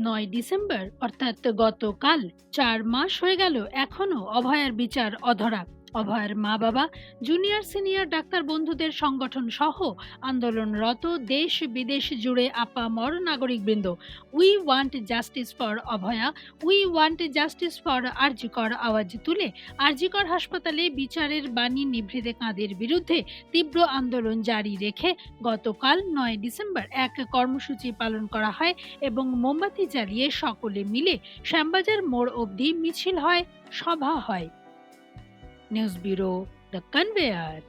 নয় ডিসেম্বর অর্থাৎ গতকাল চার মাস হয়ে গেল এখনও অভয়ার বিচার অধরা। অভয়ার মা বাবা জুনিয়র সিনিয়র ডাক্তার বন্ধুদের সংগঠন সহ আন্দোলনরত দেশ বিদেশ জুড়ে আপা আপামর নাগরিকবৃন্দ। We want justice for Abhaya we want justice for RG Kar আওয়াজ তুলে আরজিকর হাসপাতালে বিচারের বাণী নিভৃতে কাঁদের বিরুদ্ধে তীব্র আন্দোলন জারি রেখে গতকাল নয় ডিসেম্বর এক কর্মসূচি পালন করা হয় এবং মোমবাতি জ্বালিয়ে সকলে মিলে শ্যামবাজার মোড় অবধি মিছিল হয়, সভা হয়। News bureau the conveyor.